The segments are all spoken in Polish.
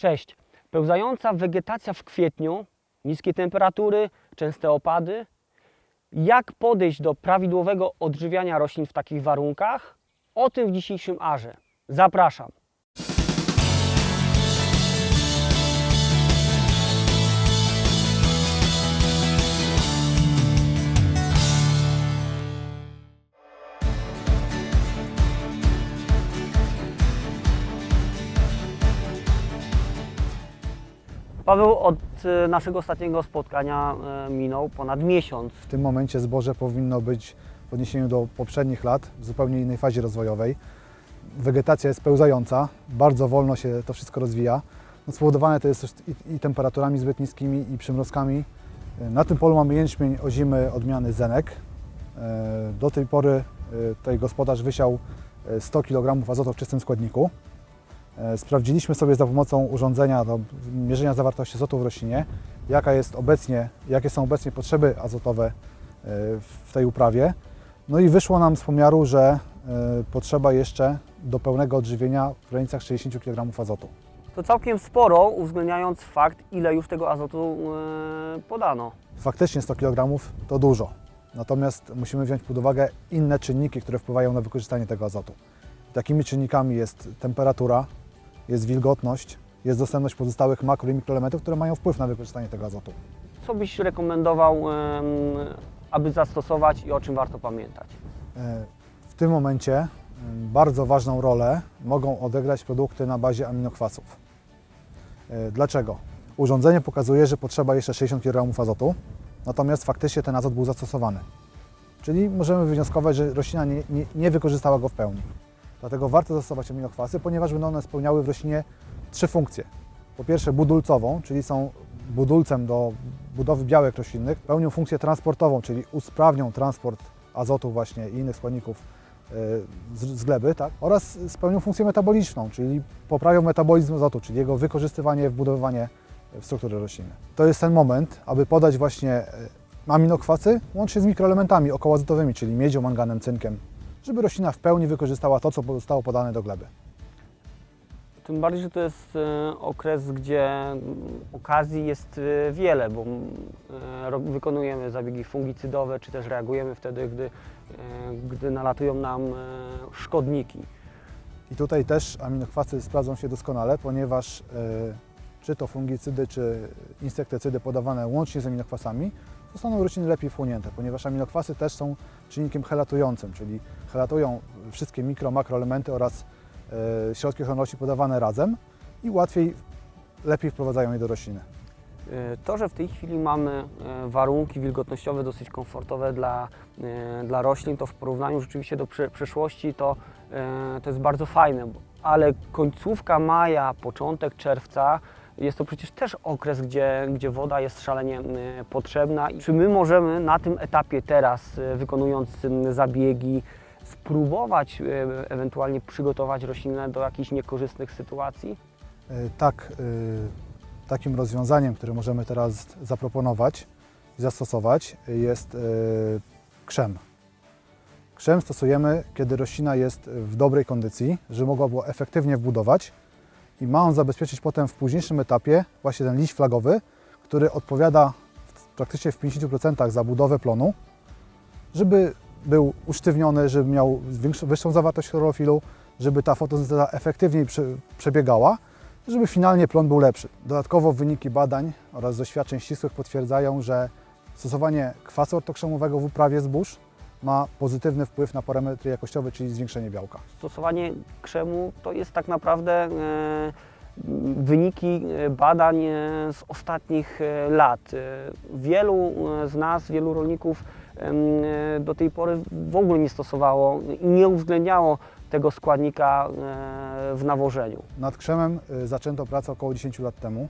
Cześć. Pełzająca wegetacja w kwietniu, niskie temperatury, częste opady. Jak podejść do prawidłowego odżywiania roślin w takich warunkach? O tym w dzisiejszym arze. Zapraszam. Paweł, od e, naszego ostatniego spotkania e, minął ponad miesiąc. W tym momencie zboże powinno być w odniesieniu do poprzednich lat w zupełnie innej fazie rozwojowej. Wegetacja jest pełzająca, bardzo wolno się to wszystko rozwija. No spowodowane to jest i, i temperaturami zbyt niskimi, i przymrozkami. Na tym polu mamy jęczmień ozimy odmiany Zenek. E, Do tej pory e, tutaj gospodarz wysiał e, 100 kg azotu w czystym składniku. E, Sprawdziliśmy sobie za pomocą urządzenia do mierzenia zawartości azotu w roślinie, jaka jest obecnie, jakie są obecnie potrzeby azotowe e, w tej uprawie. No i wyszło nam z pomiaru, że e, potrzeba jeszcze do pełnego odżywienia w granicach 60 kg azotu. To całkiem sporo, uwzględniając fakt, ile już tego azotu podano. Faktycznie 100 kg to dużo, natomiast musimy wziąć pod uwagę inne czynniki, które wpływają na wykorzystanie tego azotu. Takimi czynnikami jest temperatura, jest wilgotność, jest dostępność pozostałych makro i mikroelementów, które mają wpływ na wykorzystanie tego azotu. Co byś rekomendował, aby zastosować i o czym warto pamiętać? E, W tym momencie bardzo ważną rolę mogą odegrać produkty na bazie aminokwasów. E, Dlaczego? Urządzenie pokazuje, że potrzeba jeszcze 60 kg azotu, natomiast faktycznie ten azot był zastosowany. Czyli możemy wywnioskować, że roślina nie, nie, nie wykorzystała go w pełni. Dlatego warto zastosować aminokwasy, ponieważ będą one spełniały w roślinie trzy funkcje. Po pierwsze budulcową, czyli są budulcem do budowy białek roślinnych, pełnią funkcję transportową, czyli usprawnią transport azotu właśnie i innych składników e, z, gleby, tak? oraz spełnią funkcję metaboliczną, czyli poprawią metabolizm azotu, czyli jego wykorzystywanie, wbudowywanie w struktury rośliny. To jest ten moment, aby podać właśnie e, aminokwasy łącznie z mikroelementami okołoazotowymi, czyli miedzią, manganem, cynkiem, żeby roślina w pełni wykorzystała to, co zostało podane do gleby. Tym bardziej, że to jest e, okres, gdzie okazji jest e, wiele, bo e, wykonujemy zabiegi fungicydowe, czy też reagujemy wtedy, gdy, gdy nalatują nam szkodniki. I tutaj też aminokwasy sprawdzą się doskonale, ponieważ czy to fungicydy, czy insektycydy podawane łącznie z aminokwasami zostaną rośliny lepiej wchłonięte, ponieważ aminokwasy też są czynnikiem helatującym, czyli helatują wszystkie mikro, makroelementy oraz e, środki ochrony roślin podawane razem i łatwiej, lepiej wprowadzają je do rośliny. E, To, że w tej chwili mamy e, warunki wilgotnościowe dosyć komfortowe dla, e, dla roślin, to w porównaniu rzeczywiście do prze- przeszłości to, to jest bardzo fajne, ale końcówka maja, początek czerwca jest to przecież też okres, gdzie, gdzie woda jest szalenie potrzebna. Czy my możemy na tym etapie teraz, e, wykonując zabiegi, spróbować e, ewentualnie przygotować roślinę do jakichś niekorzystnych sytuacji? E, Tak, takim rozwiązaniem, które możemy teraz zaproponować i zastosować, jest krzem. Krzem stosujemy, kiedy roślina jest w dobrej kondycji, żeby mogła było efektywnie wbudować i ma on zabezpieczyć potem w późniejszym etapie właśnie ten liść flagowy, który odpowiada w, praktycznie w 50% za budowę plonu, żeby był usztywniony, żeby miał większą, wyższą zawartość chlorofilu, żeby ta fotosynteza efektywniej prze, przebiegała, żeby finalnie plon był lepszy. Dodatkowo wyniki badań oraz doświadczeń ścisłych potwierdzają, że stosowanie kwasu ortokrzemowego w uprawie zbóż ma pozytywny wpływ na parametry jakościowe, czyli zwiększenie białka. stosowanie krzemu to jest tak naprawdę e, wyniki e, badań e, z ostatnich lat. Wielu z nas, wielu rolników do tej pory w ogóle nie stosowało i nie uwzględniało tego składnika w nawożeniu. Nad krzemem zaczęto pracę około 10 lat temu.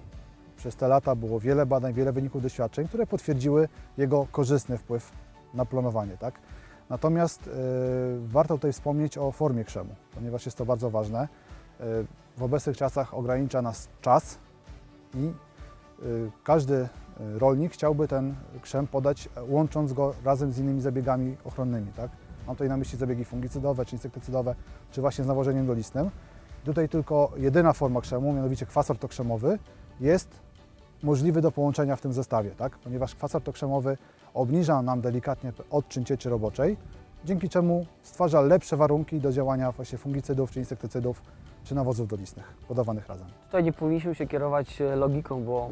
Przez te lata było wiele badań, wiele wyników doświadczeń, które potwierdziły jego korzystny wpływ na planowanie. Tak? Natomiast y, warto tutaj wspomnieć o formie krzemu, ponieważ jest to bardzo ważne. Y, w obecnych czasach ogranicza nas czas i y, każdy rolnik chciałby ten krzem podać, e, łącząc go razem z innymi zabiegami ochronnymi. Tak? Mam tutaj na myśli zabiegi fungicydowe czy insektycydowe, czy właśnie z nawożeniem dolistnym. Tutaj tylko jedyna forma krzemu, mianowicie kwas ortokrzemowy, jest możliwy do połączenia w tym zestawie, tak? ponieważ kwas ortokrzemowy obniża nam delikatnie odczyn cieczy roboczej, dzięki czemu stwarza lepsze warunki do działania właśnie fungicydów, czy insektycydów, czy nawozów dolistnych podawanych razem. Tutaj nie powinniśmy się kierować e, logiką, bo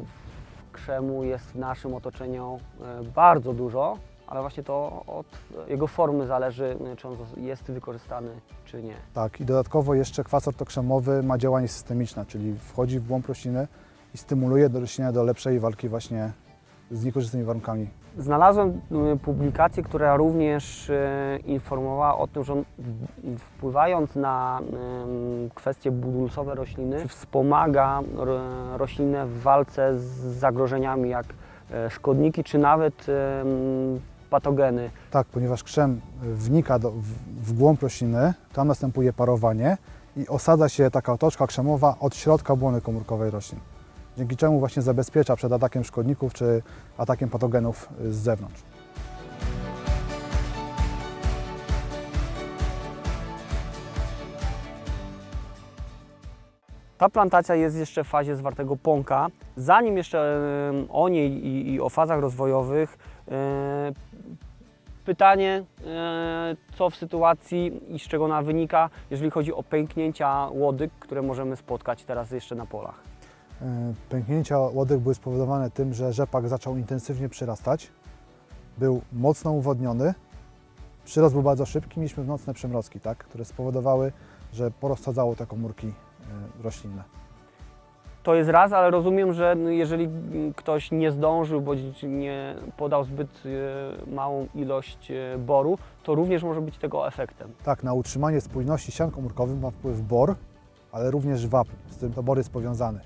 krzemu jest w naszym otoczeniu e, bardzo dużo, ale właśnie to od jego formy zależy, e, czy on jest wykorzystany, czy nie. Tak, i dodatkowo jeszcze kwas ortokrzemowy ma działanie systemiczne, czyli wchodzi w głąb rośliny i stymuluje do rośliny do lepszej walki właśnie z niekorzystnymi warunkami. Znalazłem y, publikację, która również y, informowała o tym, że wpływając na ym, kwestie budulcowe rośliny, wspomaga ro- roślinę w walce z zagrożeniami jak e, szkodniki czy nawet ym, patogeny. Tak, ponieważ krzem wnika do, w, w głąb rośliny, tam następuje parowanie i osadza się taka otoczka krzemowa od środka błony komórkowej roślin. Dzięki czemu właśnie zabezpiecza przed atakiem szkodników czy atakiem patogenów z zewnątrz. Ta plantacja jest jeszcze w fazie zwartego pąka. Zanim jeszcze o niej i, o fazach rozwojowych, pytanie, co w sytuacji i z czego ona wynika, jeżeli chodzi o pęknięcia łodyg, które możemy spotkać teraz jeszcze na polach. Y, Pęknięcia łodyg były spowodowane tym, że rzepak zaczął intensywnie przyrastać, był mocno uwodniony, przyrost był bardzo szybki, mieliśmy nocne przymrozki, tak, które spowodowały, że porozsadzało te komórki y, roślinne. To jest raz, ale rozumiem, że jeżeli ktoś nie zdążył bądź nie podał zbyt e, małą ilość e, boru, to również może być tego efektem. Tak, na utrzymanie spójności ścian komórkowych ma wpływ bor, ale również wapń, z którym to bor jest powiązany.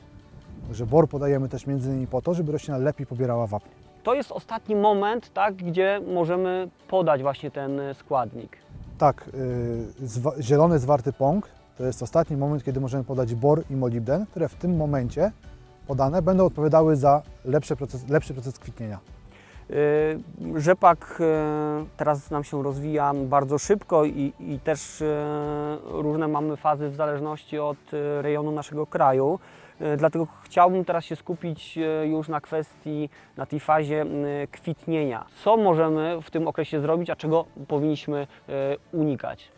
Także bor podajemy też między innymi po to, żeby roślina lepiej pobierała wapń. To jest ostatni moment, tak, gdzie możemy podać właśnie ten e, składnik. Tak, yy, zwa- zielony zwarty pąk to jest ostatni moment, kiedy możemy podać bor i molibden, które w tym momencie podane będą odpowiadały za lepszy proces, lepszy proces kwitnienia. E, Rzepak teraz nam się rozwija bardzo szybko i, i też różne mamy fazy w zależności od rejonu naszego kraju. E, Dlatego chciałbym teraz się skupić e, już na kwestii, na tej fazie kwitnienia. Co możemy w tym okresie zrobić, a czego powinniśmy e, unikać?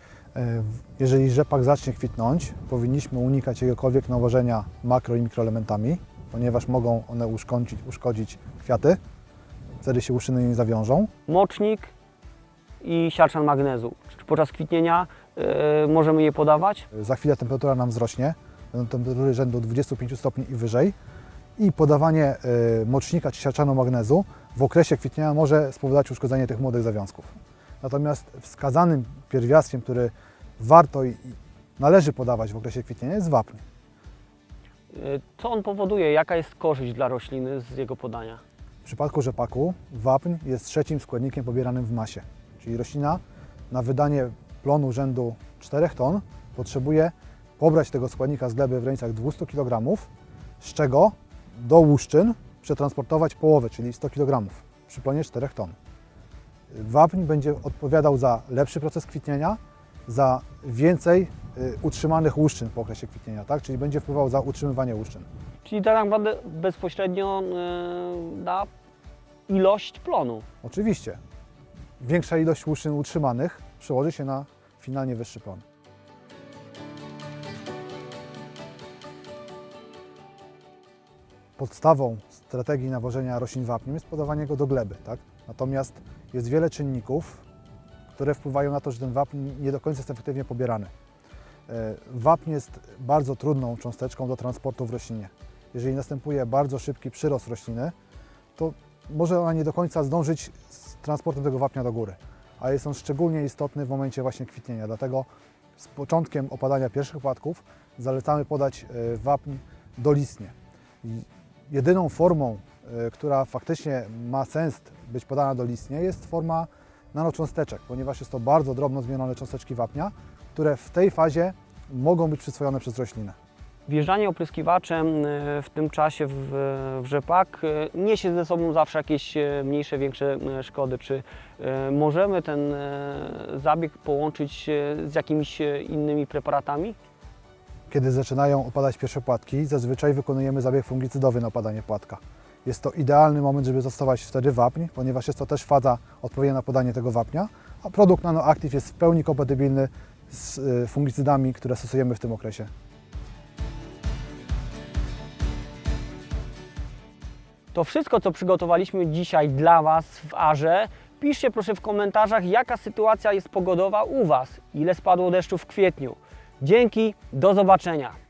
Jeżeli rzepak zacznie kwitnąć, powinniśmy unikać jakiegokolwiek nawożenia makro i mikroelementami, ponieważ mogą one uszkodzić, uszkodzić kwiaty, wtedy się łuszczyny nie zawiążą. Mocznik i siarczan magnezu. Podczas kwitnienia możemy je podawać? Za chwilę temperatura nam wzrośnie, będą temperatury rzędu 25 stopni i wyżej i podawanie y, mocznika czy magnezu w okresie kwitnienia może spowodować uszkodzenie tych młodych zawiązków. Natomiast wskazanym pierwiastkiem, który warto i i należy podawać w okresie kwitnienia jest wapń. E, Co on powoduje? Jaka jest korzyść dla rośliny z jego podania? W przypadku rzepaku wapń jest trzecim składnikiem pobieranym w masie, czyli roślina na wydanie plonu rzędu 4 ton potrzebuje pobrać tego składnika z gleby w granicach 200 kg, z czego do łuszczyn przetransportować połowę, czyli 100 kg przy plonie 4 ton. Wapń będzie odpowiadał za lepszy proces kwitnienia, za więcej y, utrzymanych łuszczyn po okresie kwitnienia, tak? czyli będzie wpływał za utrzymywanie łuszczyn. Czyli tak naprawdę bezpośrednio e, na ilość plonu. Oczywiście. Większa ilość łuszczyn utrzymanych przełoży się na finalnie wyższy plon. Podstawą strategii nawożenia roślin wapniem jest podawanie go do gleby. Tak? Natomiast jest wiele czynników, które wpływają na to, że ten wapń nie do końca jest efektywnie pobierany. E, Wapń jest bardzo trudną cząsteczką do transportu w roślinie. Jeżeli następuje bardzo szybki przyrost rośliny, to może ona nie do końca zdążyć z transportem tego wapnia do góry, a jest on szczególnie istotny w momencie właśnie kwitnienia. Dlatego z początkiem opadania pierwszych płatków zalecamy podać e, wapń dolistnie. Jedyną formą, e, która faktycznie ma sens być podana dolistnie jest forma nanocząsteczek, ponieważ jest to bardzo drobno zmienione cząsteczki wapnia, które w tej fazie mogą być przyswojone przez roślinę. Wjeżdżanie opryskiwaczem e, w tym czasie w, w rzepak e, niesie ze sobą zawsze jakieś mniejsze, większe szkody. Czy możemy ten zabieg połączyć z jakimiś innymi preparatami? Kiedy zaczynają opadać pierwsze płatki, zazwyczaj wykonujemy zabieg fungicydowy na opadanie płatka. Jest to idealny moment, żeby zastosować wtedy wapń, ponieważ jest to też faza odpowiednia na podanie tego wapnia, a produkt NanoActive jest w pełni kompatybilny z y, fungicydami, które stosujemy w tym okresie. To wszystko, co przygotowaliśmy dzisiaj dla Was w Arze. Piszcie proszę w komentarzach, jaka sytuacja jest pogodowa u Was, ile spadło deszczu w kwietniu. Dzięki, do zobaczenia.